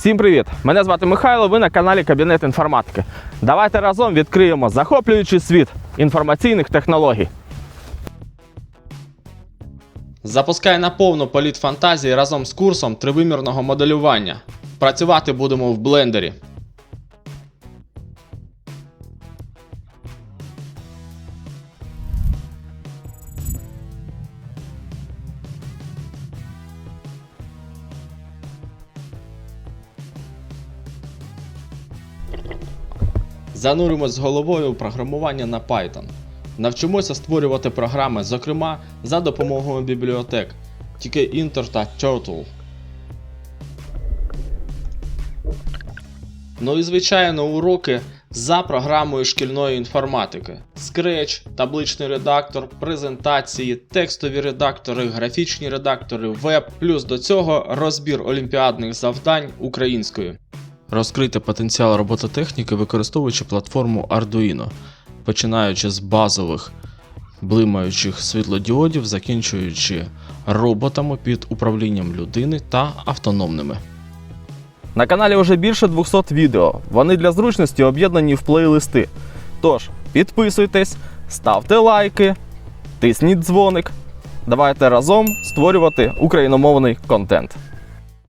Всім привіт! Мене звати Михайло. Ви на каналі Кабінет інформатики. Давайте разом відкриємо захоплюючий світ інформаційних технологій. Запускай на повну політ фантазії разом з курсом тривимірного моделювання. Працювати будемо в блендері. Зануримось з головою у програмування на Python. Навчимося створювати програми, зокрема за допомогою бібліотек, тільки Inter та Turtle. Ну і звичайно уроки за програмою шкільної інформатики: Scratch, табличний редактор, презентації, текстові редактори, графічні редактори, веб, плюс до цього розбір олімпіадних завдань українською. Розкрити потенціал робототехніки, використовуючи платформу Arduino, починаючи з базових блимаючих світлодіодів, закінчуючи роботами під управлінням людини та автономними. На каналі вже більше 200 відео. Вони для зручності об'єднані в плейлисти. Тож, підписуйтесь, ставте лайки, тисніть дзвоник. Давайте разом створювати україномовний контент.